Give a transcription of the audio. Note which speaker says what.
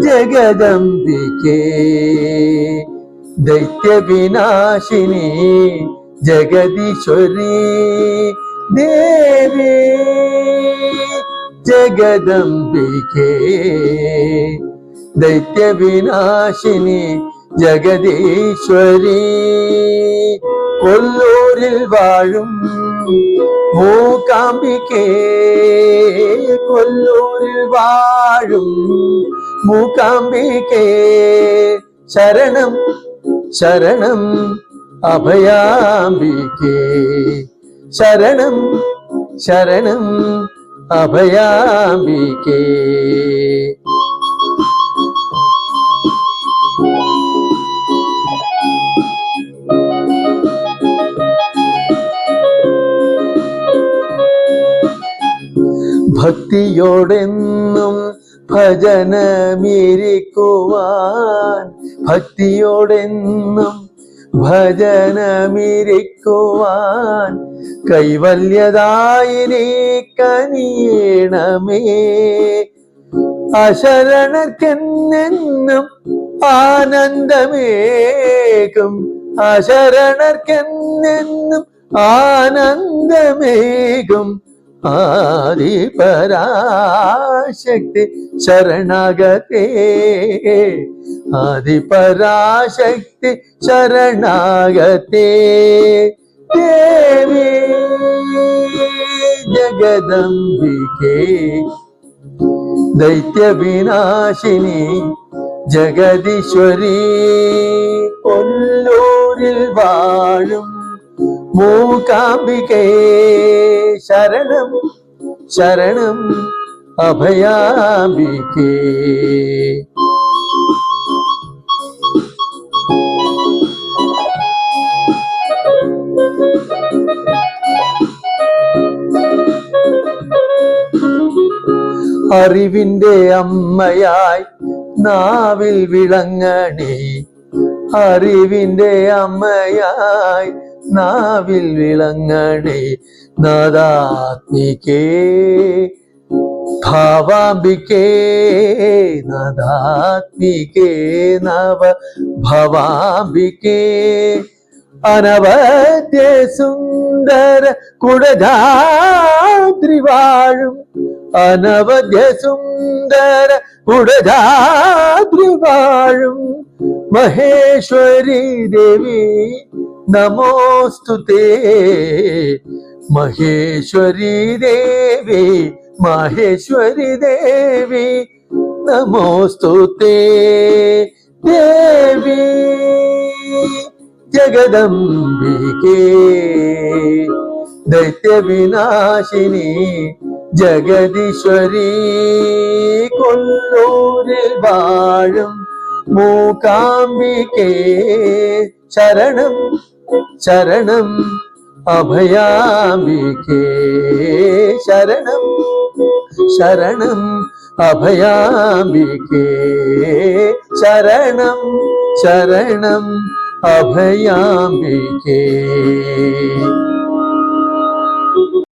Speaker 1: ജഗദംബികേ. ദൈത്യവിനാശിനി ജഗദീശ്വരി. ദേവി ജഗദംബികേ. ദൈത്യവിനാശിനി ജഗദീശ്വരി. കൊല്ലൂരിൽ വാഴും മൂകാംബികേ. കൊല്ലൂരിൽ വാഴും മൂകാംബികേ. ശരണം ശരണം അഭയാംബികേ. ശരണം ശരണം അഭയാംബികേ. ഭക്തിയോടെന്നും ഭജനമിരിക്കുവാൻ ഭക്തിയോടെന്നും ഭജനമിരിക്കുവാൻ കൈവല്യതായിനി കനിയണമേ. അശരണർക്കെന്നെന്നും ആനന്ദമേകും അശരണർക്കെന്നെന്നും ആനന്ദമേകും. ആദിപരാശക്തി ശരണാഗതേ ആദിപരാശക്തി ശരണാഗതേ ദേവി ജഗദംബികേ ദൈത്യവിനാശിനി ജഗദീശ്വരി കൊല്ലൂരിൽ വാഴും മൂകാംബികേ ശരണം ശരണം അഭയാംബികേ അറിവിന്റെ അമ്മയായി നാവിൽ വിളങ്ങണേ. അറിവിന്റെ അമ്മയായി നാവിൽ വിളങ്ങണേ നാദാത്മികേ ഭാവാംബികേ നാദാത്മികേ നവ ഭവാംബികേ അനവധ്യ സുന്ദര കുടധാത്രി വാഴും. അനവധ്യ സുന്ദര കുടധാത്രി വാഴും. മഹേശ്വരി ദേവി നമോസ്തുതേ മഹേശ്വരി ദേവി മഹേശ്വരി ദേവി നമോസ്തുതേ ദേവി. ജഗദംബികേ ദൈത്യവിനാശിനി ജഗദീശ്വരി കൊല്ലൂരിൽ വാഴും മൂകാംബികേ ശരണം. ശരണം അഭയാംബികേ ശരണം ശരണം അഭയാംബികേ ശരണം ശരണം അഭയാംബികേ